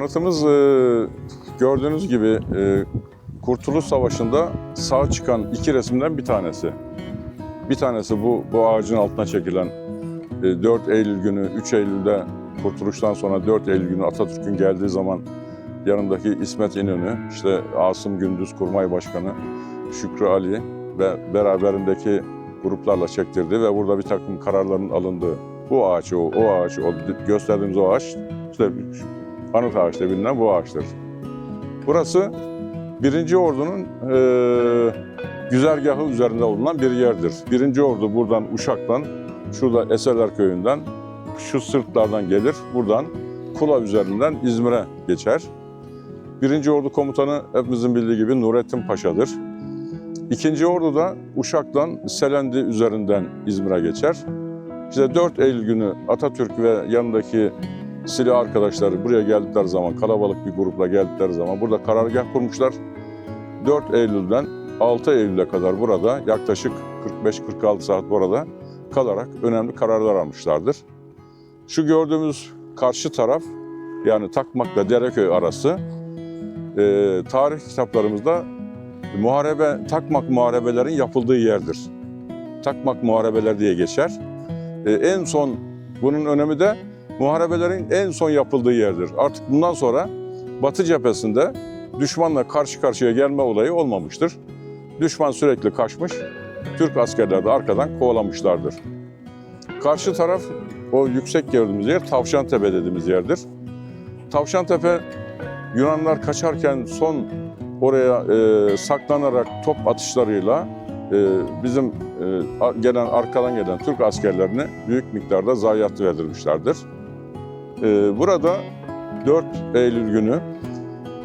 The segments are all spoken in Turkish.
Anıtımız e, gördüğünüz gibi e, Kurtuluş Savaşı'nda sağ çıkan iki resimden bir tanesi. Bir tanesi bu, bu ağacın altına çekilen e, 4 Eylül günü, 3 Eylül'de Kurtuluş'tan sonra 4 Eylül günü Atatürk'ün geldiği zaman yanındaki İsmet İnönü, işte Asım Gündüz Kurmay Başkanı, Şükrü Ali ve beraberindeki gruplarla çektirdi ve burada bir takım kararların alındığı bu ağaç, o, o ağaç, o gösterdiğimiz o ağaç, işte anıt ağaç da bilinen bu ağaçtır. Burası Birinci Ordu'nun eee güzergahı üzerinde bulunan bir yerdir. Birinci Ordu buradan Uşak'tan, şurada Eserler Köyü'nden, şu sırtlardan gelir, buradan Kula üzerinden İzmir'e geçer. Birinci Ordu Komutanı hepimizin bildiği gibi Nurettin Paşa'dır. İkinci Ordu da Uşak'tan Selendi üzerinden İzmir'e geçer. İşte 4 Eylül günü Atatürk ve yanındaki silah arkadaşları buraya geldikleri zaman, kalabalık bir grupla geldikleri zaman burada karargah kurmuşlar. 4 Eylül'den 6 Eylül'e kadar burada yaklaşık 45-46 saat burada kalarak önemli kararlar almışlardır. Şu gördüğümüz karşı taraf yani Takmak'la Dereköy arası e, tarih kitaplarımızda muharebe, Takmak muharebelerin yapıldığı yerdir. Takmak muharebeler diye geçer. E, en son bunun önemi de muharebelerin en son yapıldığı yerdir. Artık bundan sonra Batı cephesinde düşmanla karşı karşıya gelme olayı olmamıştır. Düşman sürekli kaçmış, Türk askerler de arkadan kovalamışlardır. Karşı taraf o yüksek gördüğümüz yer Tavşantepe dediğimiz yerdir. Tavşantepe Yunanlar kaçarken son oraya e, saklanarak top atışlarıyla e, bizim e, gelen arkadan gelen Türk askerlerini büyük miktarda zayiat verdirmişlerdir. E, burada 4 Eylül günü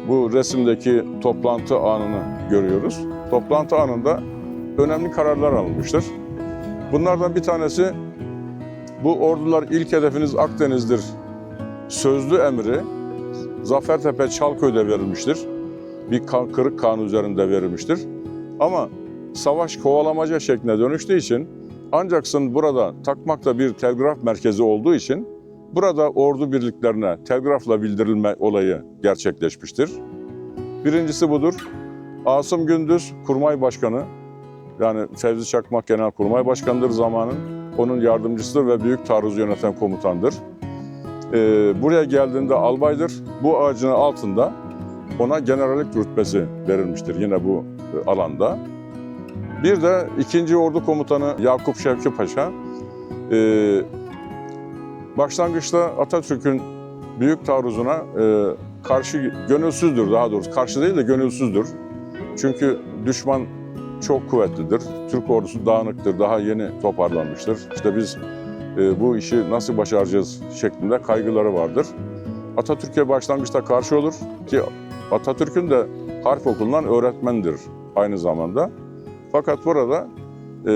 bu resimdeki toplantı anını görüyoruz. Toplantı anında önemli kararlar alınmıştır. Bunlardan bir tanesi bu ordular ilk hedefiniz Akdeniz'dir sözlü emri Zafertepe Çalköy'de verilmiştir. Bir kan, kırık kan üzerinde verilmiştir. Ama savaş kovalamaca şekline dönüştüğü için ancaksın burada Takmak'ta bir telgraf merkezi olduğu için burada ordu birliklerine telgrafla bildirilme olayı gerçekleşmiştir. Birincisi budur. Asım Gündüz Kurmay Başkanı yani Fevzi Çakmak Genel Kurmay Başkanı'dır zamanın. Onun yardımcısıdır ve büyük taarruzu yöneten komutandır. Ee, buraya geldiğinde albaydır. Bu ağacın altında ona generallik rütbesi verilmiştir yine bu e, alanda. Bir de 2. Ordu Komutanı Yakup Şevki Paşa e, başlangıçta Atatürk'ün büyük taarruzuna e, karşı gönülsüzdür daha doğrusu karşı değil de gönülsüzdür. Çünkü düşman çok kuvvetlidir. Türk ordusu dağınıktır, daha yeni toparlanmıştır. İşte biz e, bu işi nasıl başaracağız şeklinde kaygıları vardır. Atatürk'e başlangıçta karşı olur ki Atatürk'ün de harp okulundan öğretmendir aynı zamanda. Fakat burada e,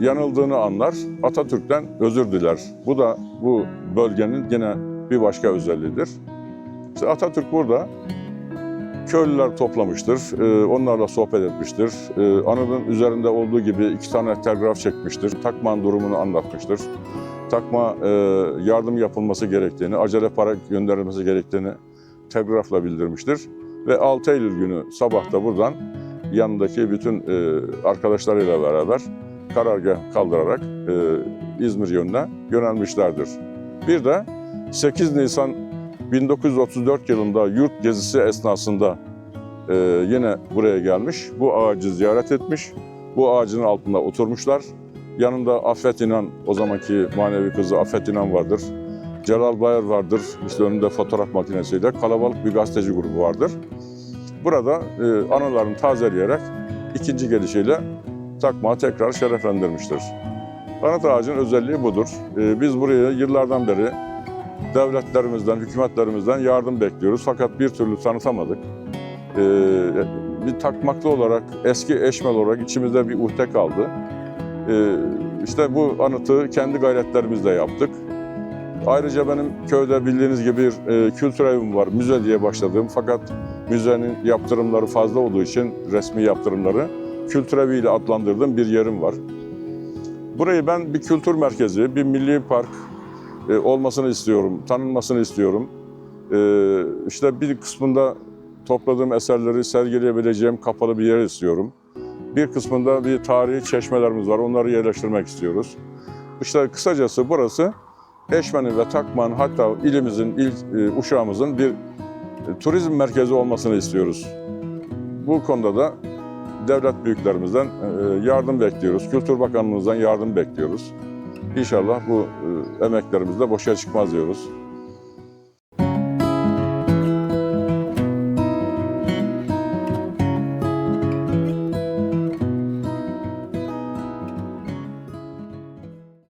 yanıldığını anlar, Atatürk'ten özür diler. Bu da bu bölgenin yine bir başka özelliğidir. Atatürk burada köylüler toplamıştır, e, onlarla sohbet etmiştir. E, anıtın üzerinde olduğu gibi iki tane telgraf çekmiştir. Takman durumunu anlatmıştır. Takma e, yardım yapılması gerektiğini, acele para gönderilmesi gerektiğini telgrafla bildirmiştir. Ve 6 Eylül günü sabahta buradan yanındaki bütün arkadaşlarıyla beraber karargah kaldırarak e, İzmir yönüne yönelmişlerdir. Bir de 8 Nisan 1934 yılında yurt gezisi esnasında e, yine buraya gelmiş. Bu ağacı ziyaret etmiş. Bu ağacın altında oturmuşlar. Yanında Affet İnan, o zamanki manevi kızı Affet İnan vardır. Celal Bayar vardır, işte önünde fotoğraf makinesiyle. Kalabalık bir gazeteci grubu vardır. Burada e, anılarını tazeleyerek ikinci gelişiyle takmağı tekrar şereflendirmiştir. Anıt ağacın özelliği budur. E, biz buraya yıllardan beri devletlerimizden, hükümetlerimizden yardım bekliyoruz. Fakat bir türlü tanıtamadık. Ee, bir takmaklı olarak, eski eşmel olarak içimizde bir uhde kaldı. Ee, işte bu anıtı kendi gayretlerimizle yaptık. Ayrıca benim köyde bildiğiniz gibi bir e, kültür evim var, müze diye başladığım. Fakat müzenin yaptırımları fazla olduğu için, resmi yaptırımları, kültür eviyle adlandırdığım bir yerim var. Burayı ben bir kültür merkezi, bir milli park, e, olmasını istiyorum, tanınmasını istiyorum. Ee, işte bir kısmında topladığım eserleri sergileyebileceğim kapalı bir yer istiyorum. Bir kısmında bir tarihi çeşmelerimiz var. Onları yerleştirmek istiyoruz. İşte kısacası burası Eşmen'in ve Takman hatta ilimizin, il, e, uşağımızın bir e, turizm merkezi olmasını istiyoruz. Bu konuda da devlet büyüklerimizden e, yardım bekliyoruz. Kültür Bakanlığımızdan yardım bekliyoruz. İnşallah bu e, emeklerimiz de boşa çıkmaz diyoruz.